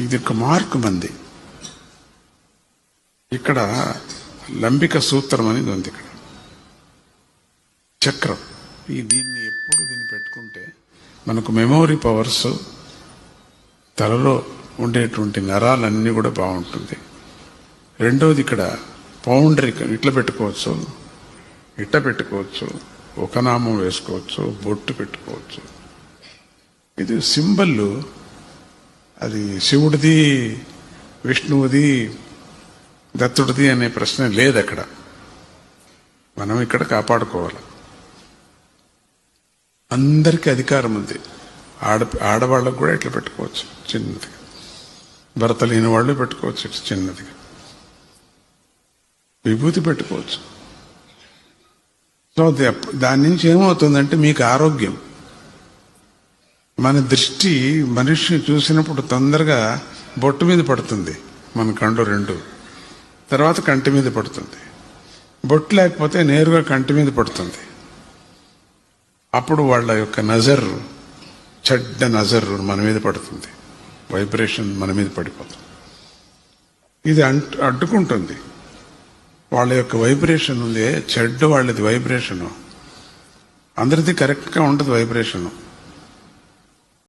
ఇది ఒక మార్కు మంది. ఇక్కడ లంబిక సూత్రం అనేది ఉంది ఇక్కడ. చక్రం. ఈ దీన్ని ఎప్పుడు దీన్ని పెట్టుకుంటే మనకు మెమోరీ పవర్స్ తలలో ఉండేటువంటి నరాలన్నీ కూడా బాగుంటుంది. రెండవది ఇక్కడ పౌండరీ ఇట్లా పెట్టుకోవచ్చు. ఇట్ట పెట్టుకోవచ్చు. ఒక నామం వేసుకోవచ్చు. బొట్టు పెట్టుకోవచ్చు. ఇది సింబల్ అది శివుడిది విష్ణువుది దత్తుడిది అనే ప్రశ్న లేదు అక్కడ మనం ఇక్కడ కాపాడుకోవాలి. అందరికీ అధికారం ఉంది. ఆడ ఆడవాళ్ళకు కూడా ఇట్లా పెట్టుకోవచ్చు. చిన్నది. భర్త లేని వాళ్ళు పెట్టుకోవచ్చు. ఇట్లా చిన్నదిగా విభూతి పెట్టుకోవచ్చు. సో దాని నుంచి ఏమవుతుందంటే మీకు ఆరోగ్యం. మన దృష్టి మనిషిని చూసినప్పుడు తొందరగా బొట్టు మీద పడుతుంది. మన కండు రెండు. తర్వాత కంటి మీద పడుతుంది. బొట్టు లేకపోతే నేరుగా కంటి మీద పడుతుంది. అప్పుడు వాళ్ళ యొక్క నజర్ చెడ్డ నజర్ మన మీద పడుతుంది. వైబ్రేషన్ మన మీద పడిపోతుంది. ఇది అంటు అడ్డుకుంటుంది. వాళ్ళ యొక్క వైబ్రేషన్ ఉంది చెడ్డ వాళ్ళది వైబ్రేషను. అందరిది కరెక్ట్గా ఉంటుంది వైబ్రేషను.